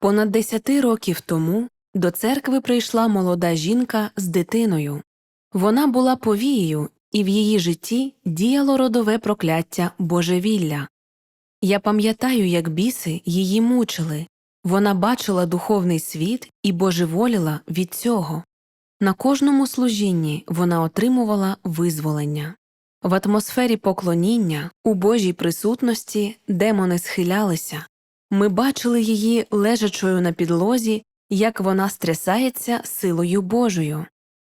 Понад десяти років тому до церкви прийшла молода жінка з дитиною. Вона була повією, і в її житті діяло родове прокляття божевілля. Я пам'ятаю, як біси її мучили. Вона бачила духовний світ і божеволіла від цього. На кожному служінні вона отримувала визволення. В атмосфері поклоніння, у Божій присутності демони схилялися. Ми бачили її лежачою на підлозі, як вона стрясається силою Божою.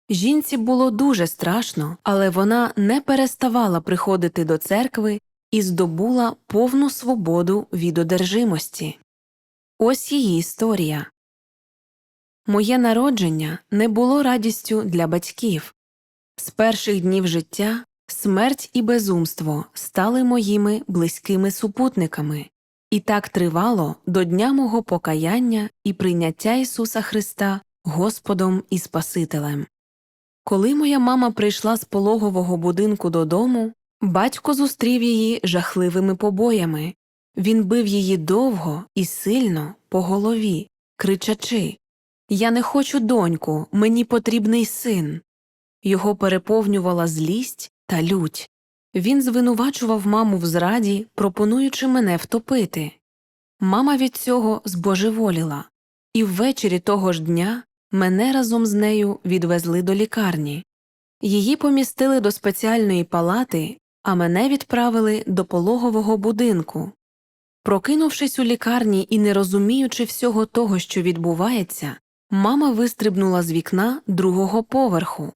Жінці було дуже страшно, але вона не переставала приходити до церкви і здобула повну свободу від одержимості. Ось її історія. Моє народження не було радістю для батьків. З перших днів життя смерть і безумство стали моїми близькими супутниками, і так тривало до дня мого покаяння і прийняття Ісуса Христа Господом і Спасителем. Коли моя мама прийшла з пологового будинку додому, батько зустрів її жахливими побоями. Він бив її довго і сильно по голові, кричачи Я не хочу доньку, мені потрібний син. Його переповнювала злість та лють. Він звинувачував маму в зраді, пропонуючи мене втопити. Мама від цього збожеволіла, і ввечері того ж дня мене разом з нею відвезли до лікарні. Її помістили до спеціальної палати, а мене відправили до пологового будинку. Прокинувшись у лікарні і не розуміючи всього того, що відбувається, мама вистрибнула з вікна другого поверху.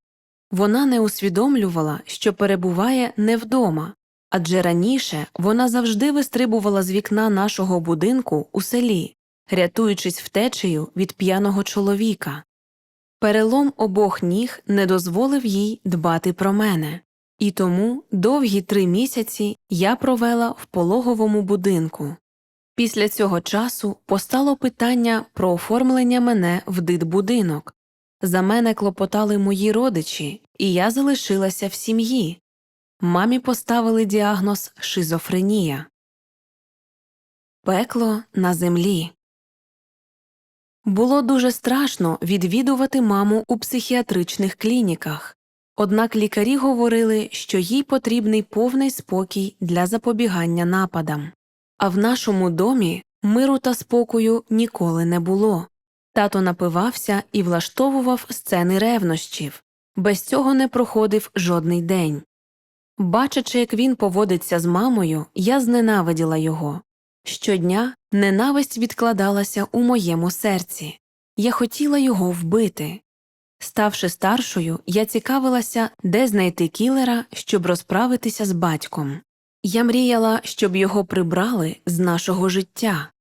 Вона не усвідомлювала, що перебуває не вдома, адже раніше вона завжди вистрибувала з вікна нашого будинку у селі, рятуючись втечею від п'яного чоловіка. Перелом обох ніг не дозволив їй дбати про мене, і тому довгі три місяці я провела в пологовому будинку. Після цього часу постало питання про оформлення мене в дитбудинок. За мене клопотали мої родичі, і я залишилася в сім'ї. Мамі поставили діагноз шизофренія. Пекло на землі. Було дуже страшно відвідувати маму у психіатричних клініках, однак лікарі говорили, що їй потрібний повний спокій для запобігання нападам. А в нашому домі миру та спокою ніколи не було. Тато напивався і влаштовував сцени ревнощів, без цього не проходив жодний день. Бачачи, як він поводиться з мамою, я зненавиділа його. Щодня ненависть відкладалася у моєму серці. Я хотіла його вбити. Ставши старшою, я цікавилася, де знайти кілера, щоб розправитися з батьком. Я мріяла, щоб його прибрали з нашого життя.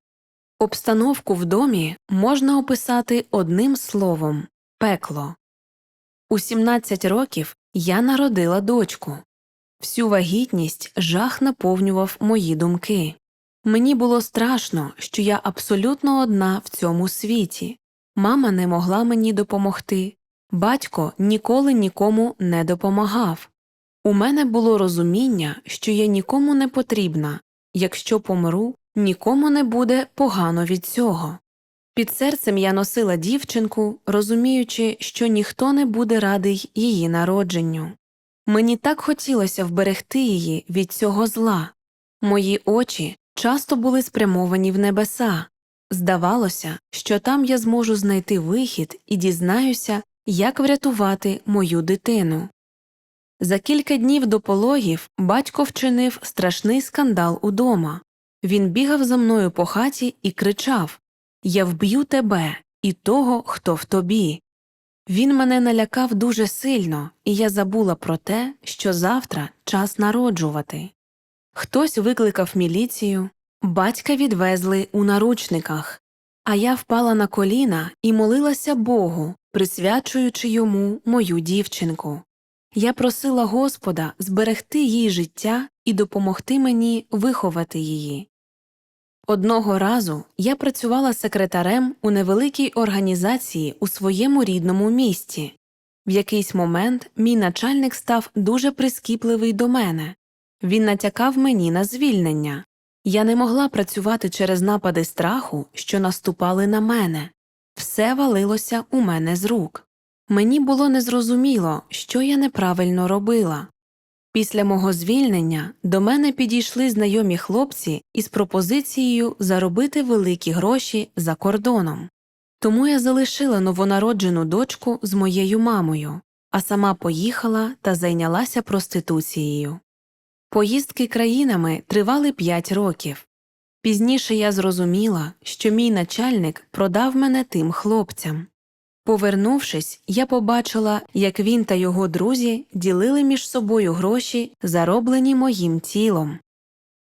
Обстановку в домі можна описати одним словом пекло. У 17 років я народила дочку. Всю вагітність жах наповнював мої думки. Мені було страшно, що я абсолютно одна в цьому світі. Мама не могла мені допомогти, батько ніколи нікому не допомагав. У мене було розуміння, що я нікому не потрібна, якщо помру, нікому не буде погано від цього. Під серцем я носила дівчинку, розуміючи, що ніхто не буде радий її народженню. Мені так хотілося вберегти її від цього зла. Мої очі часто були спрямовані в небеса. Здавалося, що там я зможу знайти вихід і дізнаюся, як врятувати мою дитину. За кілька днів до пологів батько вчинив страшний скандал удома. Він бігав за мною по хаті і кричав Я вб'ю тебе і того, хто в тобі. Він мене налякав дуже сильно, і я забула про те, що завтра час народжувати. Хтось викликав міліцію, батька відвезли у наручниках, а я впала на коліна і молилася Богу, присвячуючи йому мою дівчинку. Я просила Господа зберегти їй життя і допомогти мені виховати її. Одного разу я працювала секретарем у невеликій організації у своєму рідному місті. В якийсь момент мій начальник став дуже прискіпливий до мене він натякав мені на звільнення. Я не могла працювати через напади страху, що наступали на мене. Все валилося у мене з рук. Мені було незрозуміло, що я неправильно робила. Після мого звільнення до мене підійшли знайомі хлопці із пропозицією заробити великі гроші за кордоном. Тому я залишила новонароджену дочку з моєю мамою, а сама поїхала та зайнялася проституцією. Поїздки країнами тривали п'ять років. Пізніше я зрозуміла, що мій начальник продав мене тим хлопцям. Повернувшись, я побачила, як він та його друзі ділили між собою гроші, зароблені моїм тілом.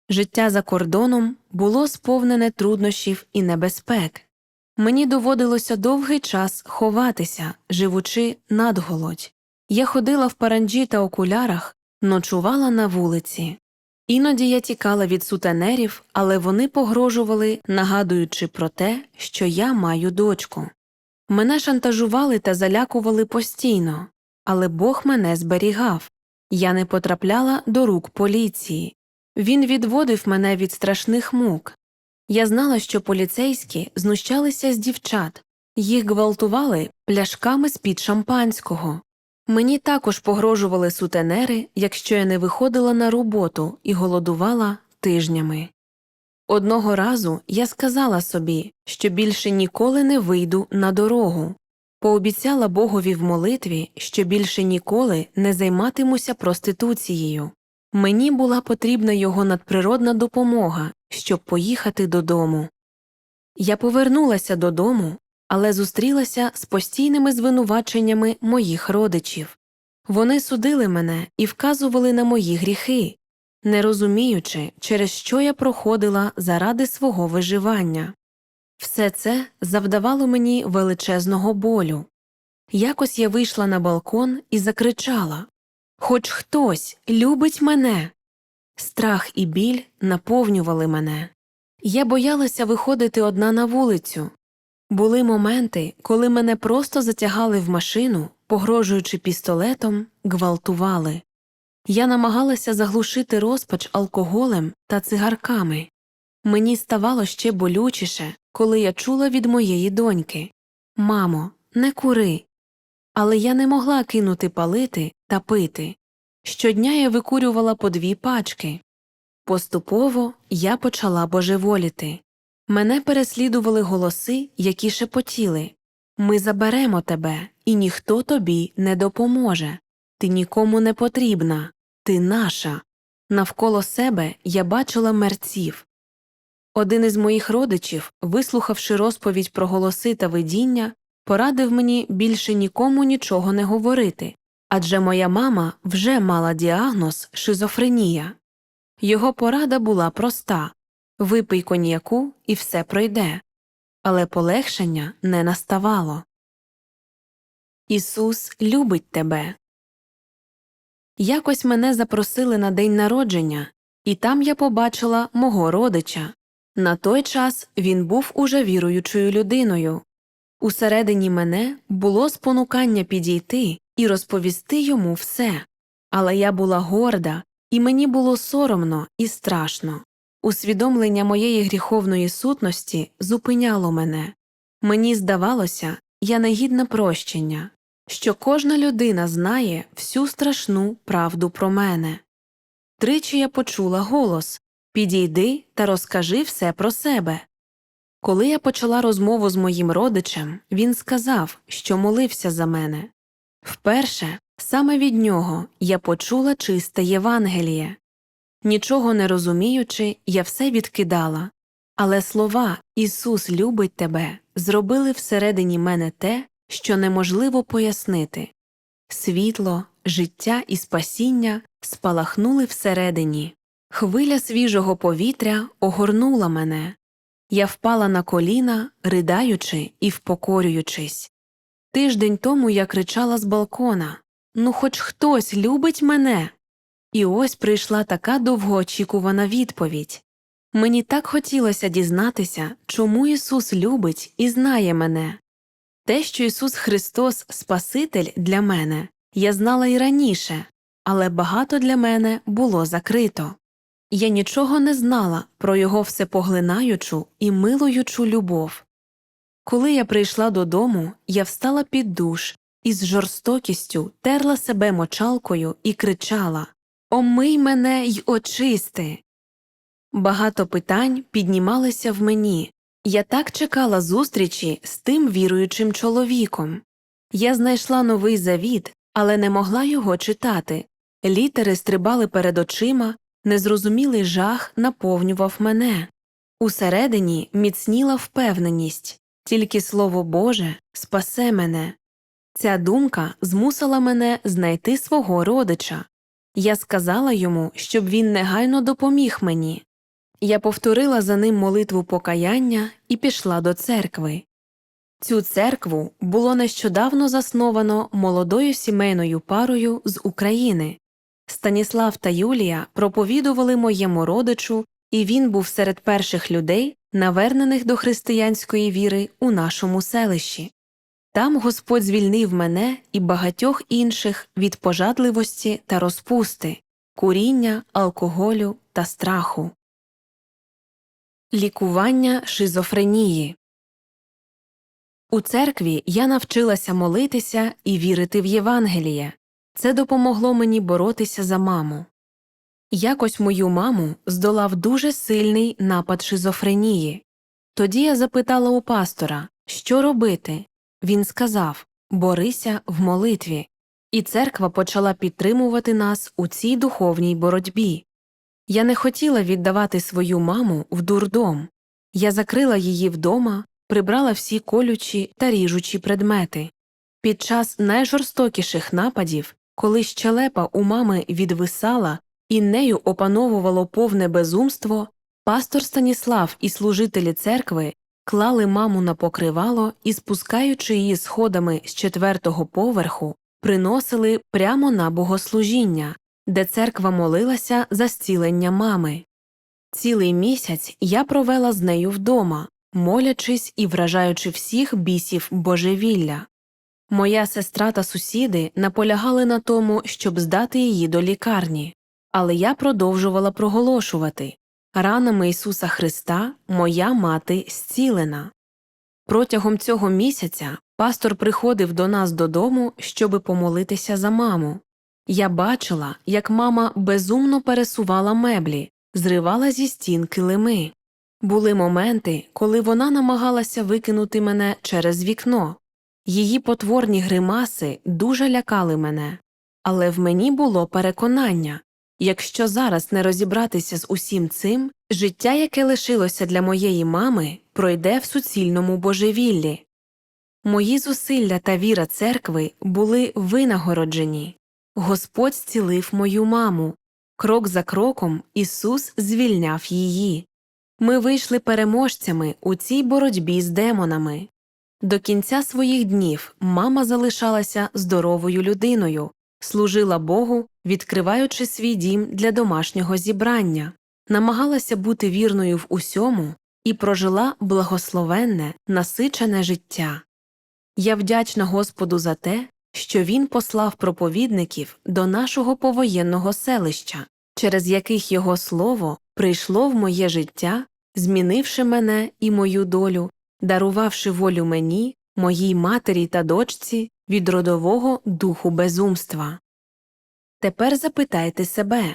Життя за кордоном було сповнене труднощів і небезпек. Мені доводилося довгий час ховатися, живучи надголодь. Я ходила в паранджі та окулярах, ночувала на вулиці. Іноді я тікала від сутенерів, але вони погрожували, нагадуючи про те, що я маю дочку. Мене шантажували та залякували постійно, але Бог мене зберігав. Я не потрапляла до рук поліції. Він відводив мене від страшних мук. Я знала, що поліцейські знущалися з дівчат, їх гвалтували пляшками з під шампанського. Мені також погрожували сутенери, якщо я не виходила на роботу і голодувала тижнями. Одного разу я сказала собі, що більше ніколи не вийду на дорогу, пообіцяла Богові в молитві, що більше ніколи не займатимуся проституцією. Мені була потрібна його надприродна допомога, щоб поїхати додому. Я повернулася додому, але зустрілася з постійними звинуваченнями моїх родичів. Вони судили мене і вказували на мої гріхи, не розуміючи, через що я проходила заради свого виживання. Все це завдавало мені величезного болю. Якось я вийшла на балкон і закричала Хоч хтось любить мене. Страх і біль наповнювали мене. Я боялася виходити одна на вулицю. Були моменти, коли мене просто затягали в машину, погрожуючи пістолетом, гвалтували. Я намагалася заглушити розпач алкоголем та цигарками. Мені ставало ще болючіше, коли я чула від моєї доньки Мамо, не кури. Але я не могла кинути палити та пити. Щодня я викурювала по дві пачки. Поступово я почала божеволіти. Мене переслідували голоси, які шепотіли Ми заберемо тебе, і ніхто тобі не допоможе. Ти нікому не потрібна, ти наша. Навколо себе я бачила мерців. Один із моїх родичів, вислухавши розповідь про голоси та видіння, порадив мені більше нікому нічого не говорити, адже моя мама вже мала діагноз шизофренія. Його порада була проста випий коньяку і все пройде, але полегшення не наставало. Ісус любить тебе. Якось мене запросили на день народження, і там я побачила мого родича. На той час він був уже віруючою людиною. Усередині мене було спонукання підійти і розповісти йому все, але я була горда, і мені було соромно і страшно. Усвідомлення моєї гріховної сутності зупиняло мене. Мені здавалося, я негідна прощення, що кожна людина знає всю страшну правду про мене. Тричі я почула голос Підійди та розкажи все про себе. Коли я почала розмову з моїм родичем, він сказав, що молився за мене. Вперше, саме від нього, я почула чисте Євангеліє. Нічого не розуміючи, я все відкидала, але слова Ісус любить тебе зробили всередині мене те, що неможливо пояснити світло, життя і спасіння спалахнули всередині. Хвиля свіжого повітря огорнула мене. Я впала на коліна, ридаючи і впокорюючись. Тиждень тому я кричала з балкона Ну, хоч хтось любить мене. І ось прийшла така довгоочікувана відповідь. Мені так хотілося дізнатися, чому Ісус любить і знає мене. Те, що Ісус Христос Спаситель для мене, я знала і раніше, але багато для мене було закрито. Я нічого не знала про його всепоглинаючу і милуючу любов. Коли я прийшла додому, я встала під душ і з жорстокістю терла себе мочалкою і кричала Омий мене й очисти. Багато питань піднімалися в мені. Я так чекала зустрічі з тим віруючим чоловіком. Я знайшла новий завіт, але не могла його читати. Літери стрибали перед очима, незрозумілий жах наповнював мене. Усередині міцніла впевненість тільки Слово Боже спасе мене. Ця думка змусила мене знайти свого родича. Я сказала йому, щоб він негайно допоміг мені. Я повторила за ним молитву покаяння і пішла до церкви. Цю церкву було нещодавно засновано молодою сімейною парою з України. Станіслав та Юлія проповідували моєму родичу, і він був серед перших людей, навернених до християнської віри у нашому селищі. Там Господь звільнив мене і багатьох інших від пожадливості та розпусти, куріння, алкоголю та страху. Лікування шизофренії У церкві я навчилася молитися і вірити в Євангеліє. Це допомогло мені боротися за маму. Якось мою маму здолав дуже сильний напад шизофренії. Тоді я запитала у пастора, що робити. Він сказав Борися в молитві. І церква почала підтримувати нас у цій духовній боротьбі. Я не хотіла віддавати свою маму в дурдом. Я закрила її вдома, прибрала всі колючі та ріжучі предмети. Під час найжорстокіших нападів, коли щелепа у мами відвисала і нею опановувало повне безумство, пастор Станіслав і служителі церкви клали маму на покривало і, спускаючи її сходами з четвертого поверху, приносили прямо на богослужіння, де церква молилася за зцілення мами. Цілий місяць я провела з нею вдома, молячись і вражаючи всіх бісів божевілля. Моя сестра та сусіди наполягали на тому, щоб здати її до лікарні, але я продовжувала проголошувати ранами Ісуса Христа моя мати зцілена. Протягом цього місяця пастор приходив до нас додому, щоби помолитися за маму. Я бачила, як мама безумно пересувала меблі, зривала зі стін килими. Були моменти, коли вона намагалася викинути мене через вікно. Її потворні гримаси дуже лякали мене, але в мені було переконання якщо зараз не розібратися з усім цим, життя, яке лишилося для моєї мами, пройде в суцільному божевіллі. Мої зусилля та віра церкви були винагороджені. Господь зцілив мою маму. Крок за кроком Ісус звільняв її. Ми вийшли переможцями у цій боротьбі з демонами. До кінця своїх днів мама залишалася здоровою людиною, служила Богу, відкриваючи свій дім для домашнього зібрання, намагалася бути вірною в усьому і прожила благословенне, насичене життя. Я вдячна Господу за те, що Він послав проповідників до нашого повоєнного селища, через яких Його слово прийшло в моє життя, змінивши мене і мою долю, дарувавши волю мені, моїй матері та дочці від родового духу безумства. Тепер запитайте себе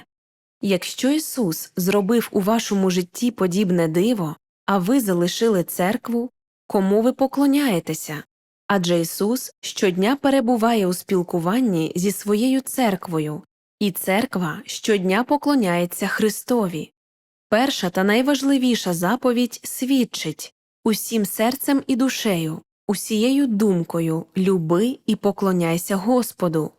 якщо Ісус зробив у вашому житті подібне диво, а ви залишили церкву, кому ви поклоняєтеся? Адже Ісус щодня перебуває у спілкуванні зі своєю церквою, і церква щодня поклоняється Христові. Перша та найважливіша заповідь свідчить усім серцем і душею, усією думкою люби і поклоняйся Господу.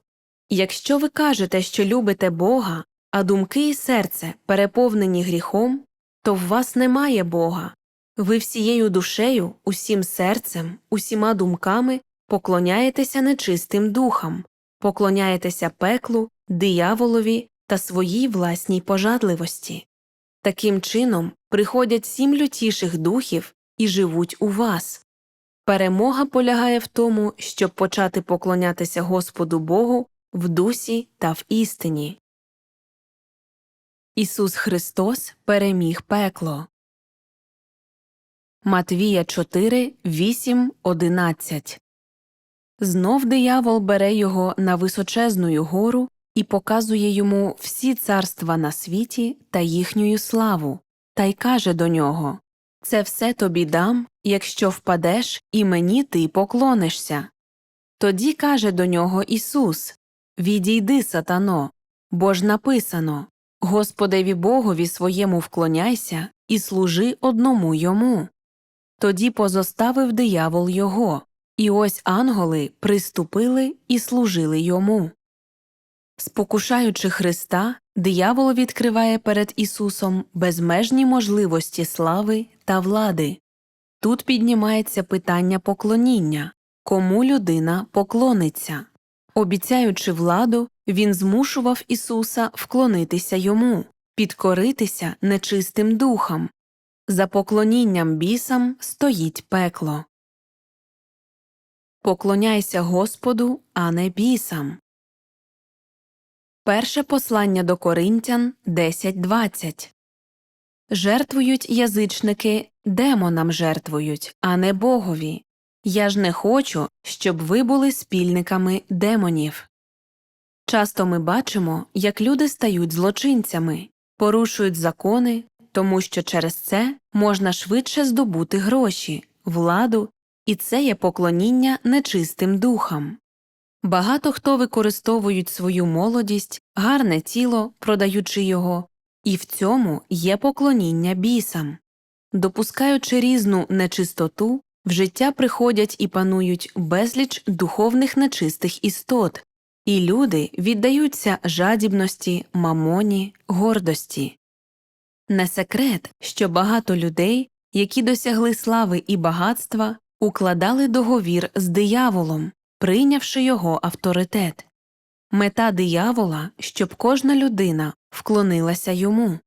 Якщо ви кажете, що любите Бога, а думки і серце переповнені гріхом, то в вас немає Бога. Ви всією душею, усім серцем, усіма думками поклоняєтеся нечистим духам, поклоняєтеся пеклу, дияволові та своїй власній пожадливості. Таким чином приходять сім лютіших духів і живуть у вас. Перемога полягає в тому, щоб почати поклонятися Господу Богу в дусі та в істині. Ісус Христос переміг пекло. Матвія 4, 8, 11 Знов диявол бере його на височезну гору і показує йому всі царства на світі та їхню славу, та й каже до нього Це все тобі дам, якщо впадеш, і мені ти поклонишся. Тоді каже до нього Ісус Відійди, сатано, бо ж написано Господеві Богові своєму вклоняйся і служи одному йому. Тоді позоставив диявол його, і ось ангели приступили і служили йому. Спокушаючи Христа, диявол відкриває перед Ісусом безмежні можливості слави та влади. Тут піднімається питання поклоніння кому людина поклониться. Обіцяючи владу, він змушував Ісуса вклонитися йому, підкоритися нечистим духам. За поклонінням бісам стоїть пекло. Поклоняйся Господу, а не бісам. Перше послання до Коринтян 10.20 Жертвують язичники, демонам жертвують, а не Богові. Я ж не хочу, щоб ви були спільниками демонів. Часто ми бачимо, як люди стають злочинцями, порушують закони, тому що через це можна швидше здобути гроші, владу, і це є поклоніння нечистим духам. Багато хто використовують свою молодість, гарне тіло, продаючи його, і в цьому є поклоніння бісам. Допускаючи різну нечистоту, в життя приходять і панують безліч духовних нечистих істот, і люди віддаються жадібності, мамоні, гордості. Не секрет, що багато людей, які досягли слави і багатства, укладали договір з дияволом, прийнявши його авторитет. Мета диявола, щоб кожна людина вклонилася йому.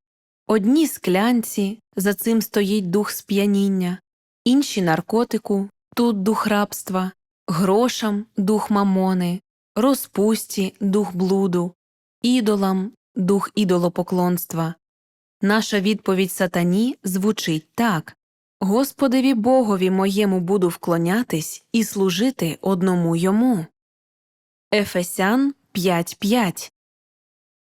Одні склянці, за цим стоїть дух сп'яніння, інші наркотику, тут дух рабства, грошам дух мамони, розпусті дух блуду, ідолам дух ідолопоклонства. Наша відповідь сатані звучить так Господеві Богові моєму буду вклонятись і служити одному йому. Ефесян 5.5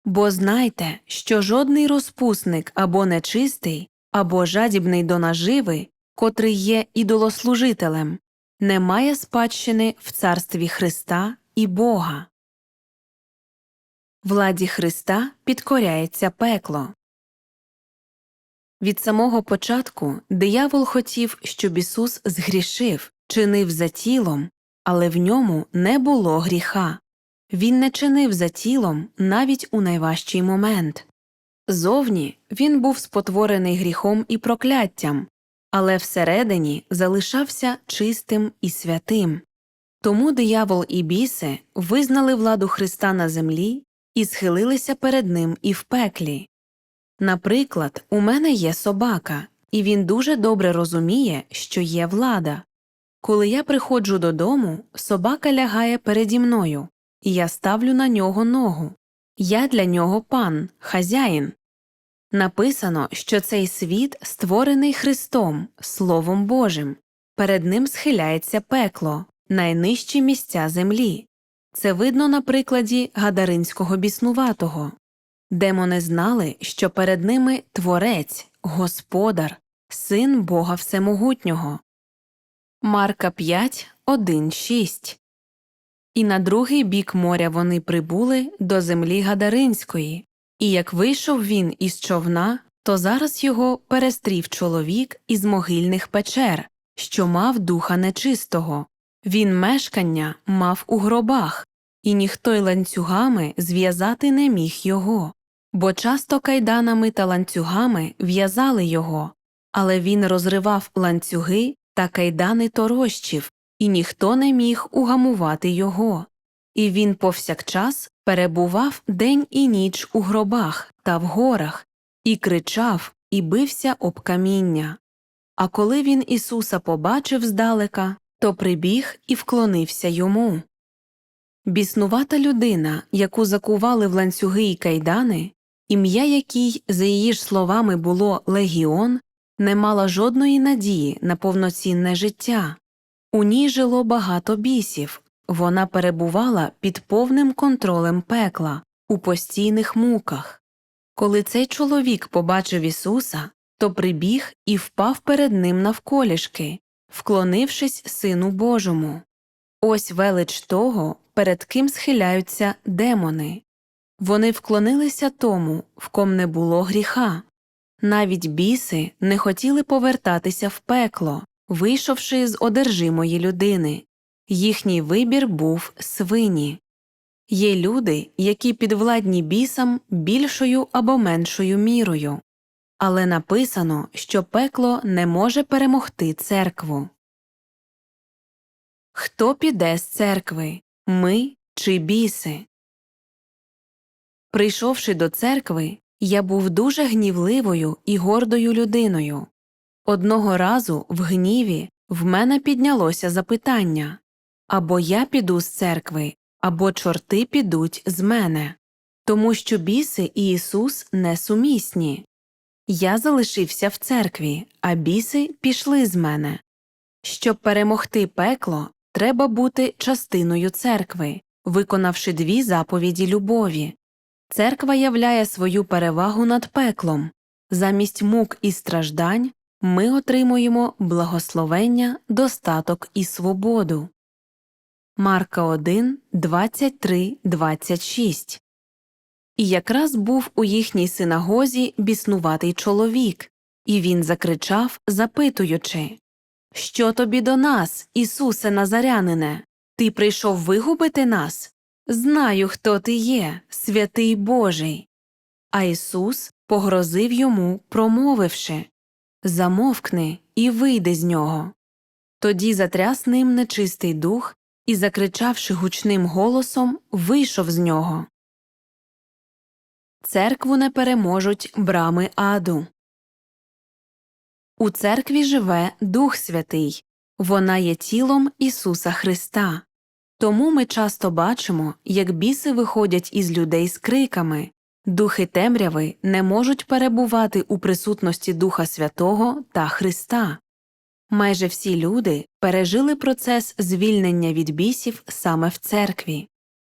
Бо знайте, що жодний розпусник або нечистий, або жадібний до наживи, котрий є ідолослужителем, не має спадщини в царстві Христа і Бога. Владі Христа підкоряється пекло. Від самого початку диявол хотів, щоб Ісус згрішив, чинив за тілом, але в ньому не було гріха. Він не чинив за тілом навіть у найважчий момент. Зовні він був спотворений гріхом і прокляттям, але всередині залишався чистим і святим. Тому диявол і біси визнали владу Христа на землі і схилилися перед ним і в пеклі. Наприклад, у мене є собака, і він дуже добре розуміє, що є влада. Коли я приходжу додому, собака лягає переді мною, і я ставлю на нього ногу. Я для нього пан, хазяїн. Написано, що цей світ створений Христом, Словом Божим, перед ним схиляється пекло, найнижчі місця землі. Це видно на прикладі гадаринського біснуватого. Демони знали, що перед ними Творець, Господар, Син Бога Всемогутнього. Марка 5, 1, 6 І на другий бік моря вони прибули до землі Гадаринської, і як вийшов він із човна, то зараз його перестрів чоловік із могильних печер, що мав духа нечистого. Він мешкання мав у гробах, і ніхто й ланцюгами зв'язати не міг його, бо часто кайданами та ланцюгами в'язали його, але він розривав ланцюги та кайдани торощів, і ніхто не міг угамувати його. І він повсякчас перебував день і ніч у гробах та в горах, і кричав, і бився об каміння. А коли він Ісуса побачив здалека, то прибіг і вклонився йому. Біснувата людина, яку закували в ланцюги й кайдани, ім'я якій, за її ж словами, було Легіон, не мала жодної надії на повноцінне життя. У ній жило багато бісів, вона перебувала під повним контролем пекла, у постійних муках. Коли цей чоловік побачив Ісуса, то прибіг і впав перед ним навколішки, вклонившись Сину Божому. Ось велич того, перед ким схиляються демони. Вони вклонилися тому, в ком не було гріха. Навіть біси не хотіли повертатися в пекло, вийшовши з одержимої людини. Їхній вибір був свині. Є люди, які підвладні бісам більшою або меншою мірою, але написано, що пекло не може перемогти церкву. Хто піде з церкви ми чи біси? Прийшовши до церкви, я був дуже гнівливою і гордою людиною. Одного разу в гніві в мене піднялося запитання або я піду з церкви, або чорти підуть з мене, тому що біси і Ісус несумісні. Я залишився в церкві, а біси пішли з мене. Щоб перемогти пекло, треба бути частиною церкви, виконавши дві заповіді любові. Церква являє свою перевагу над пеклом. Замість мук і страждань ми отримуємо благословення, достаток і свободу. Марка 1, 23, 26 І якраз був у їхній синагозі біснуватий чоловік, і він закричав, запитуючи Що тобі до нас, Ісусе Назарянине? Ти прийшов вигубити нас? Знаю, хто ти є, святий Божий. А Ісус погрозив йому, промовивши Замовкни і вийди з нього. Тоді затряс ним нечистий дух і, закричавши гучним голосом, вийшов з нього. Церкву не переможуть брами аду. У церкві живе Дух Святий, вона є тілом Ісуса Христа. Тому ми часто бачимо, як біси виходять із людей з криками духи темряви не можуть перебувати у присутності Духа Святого та Христа. Майже всі люди пережили процес звільнення від бісів саме в церкві.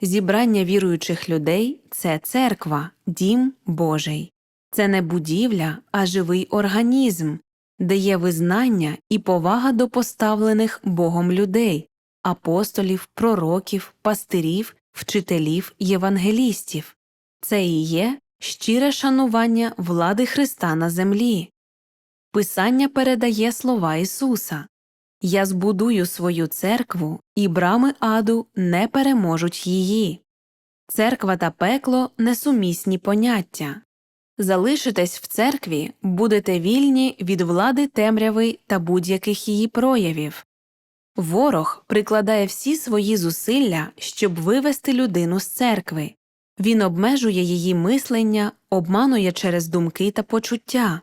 Зібрання віруючих людей це церква, дім Божий. Це не будівля, а живий організм, де є визнання і повага до поставлених Богом людей, апостолів, пророків, пастирів, вчителів, євангелістів. Це і є щире шанування влади Христа на землі. Писання передає слова Ісуса Я збудую свою церкву, і брами аду не переможуть її. Церква та пекло несумісні поняття. Залишитесь в церкві, будете вільні від влади темряви та будь-яких її проявів. Ворог прикладає всі свої зусилля, щоб вивести людину з церкви. Він обмежує її мислення, обманує через думки та почуття.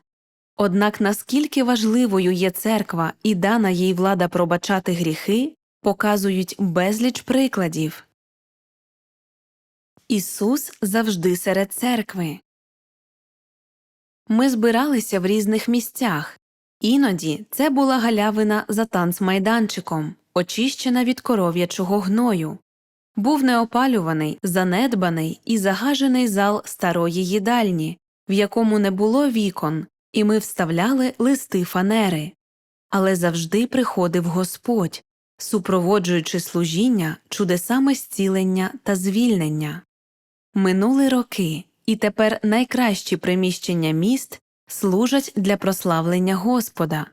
Однак наскільки важливою є церква і дана їй влада пробачати гріхи, показують безліч прикладів. Ісус завжди серед церкви. Ми збиралися в різних місцях. Іноді це була галявина за танцмайданчиком, очищена від коров'ячого гною. Був неопалюваний, занедбаний і загажений зал старої їдальні, в якому не було вікон, і ми вставляли листи фанери. Але завжди приходив Господь, супроводжуючи служіння чудесами зцілення та звільнення. Минули роки, і тепер найкращі приміщення міст служать для прославлення Господа.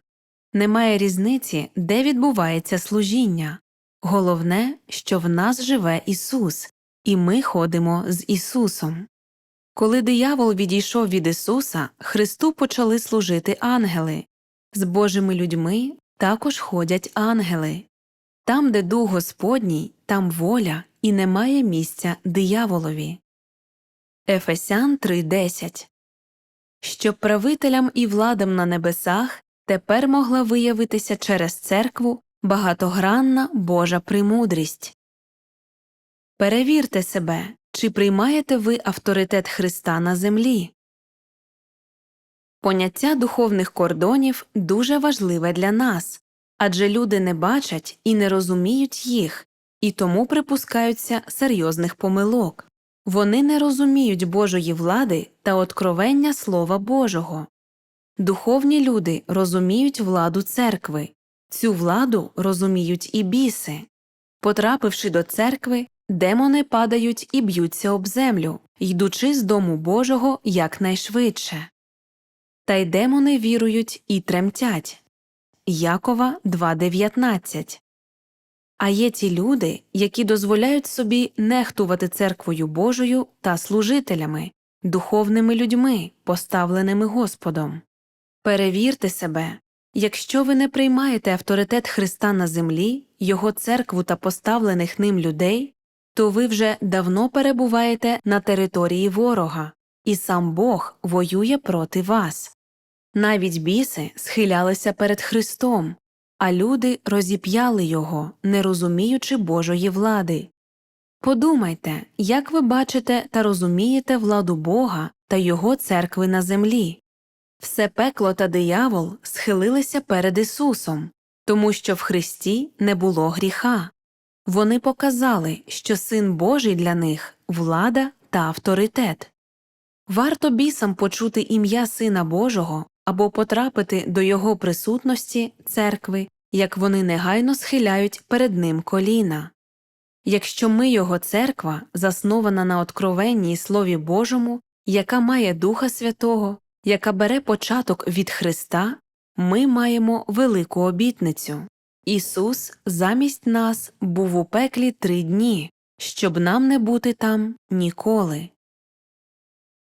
Немає різниці, де відбувається служіння. Головне, що в нас живе Ісус, і ми ходимо з Ісусом. Коли диявол відійшов від Ісуса, Христу почали служити ангели. З Божими людьми також ходять ангели. Там, де дух Господній, там воля і немає місця дияволові. Ефесян 3.10 Щоб правителям і владам на небесах тепер могла виявитися через церкву багатогранна Божа премудрість. Перевірте себе, Чи приймаєте ви авторитет Христа на землі? Поняття духовних кордонів дуже важливе для нас, адже люди не бачать і не розуміють їх, і тому припускаються серйозних помилок. Вони не розуміють Божої влади та откровення Слова Божого. Духовні люди розуміють владу церкви, цю владу розуміють і біси. Потрапивши до церкви, демони падають і б'ються об землю, йдучи з дому Божого якнайшвидше. Та й демони вірують і тремтять. Якова 2.19 А є ті люди, які дозволяють собі нехтувати церквою Божою та служителями, духовними людьми, поставленими Господом. Перевірте себе, якщо ви не приймаєте авторитет Христа на землі, Його церкву та поставлених ним людей, то ви вже давно перебуваєте на території ворога, і сам Бог воює проти вас. Навіть біси схилялися перед Христом, а люди розіп'яли його, не розуміючи Божої влади. Подумайте, як ви бачите та розумієте владу Бога та Його церкви на землі. Все пекло та диявол схилилися перед Ісусом, тому що в Христі не було гріха. Вони показали, що Син Божий для них влада та авторитет. Варто бісам почути ім'я Сина Божого або потрапити до Його присутності церкви, як вони негайно схиляють перед ним коліна. Якщо ми Його церква, заснована на откровенні і Слові Божому, яка має Духа Святого, яка бере початок від Христа, ми маємо велику обітницю. Ісус замість нас був у пеклі три дні, щоб нам не бути там ніколи.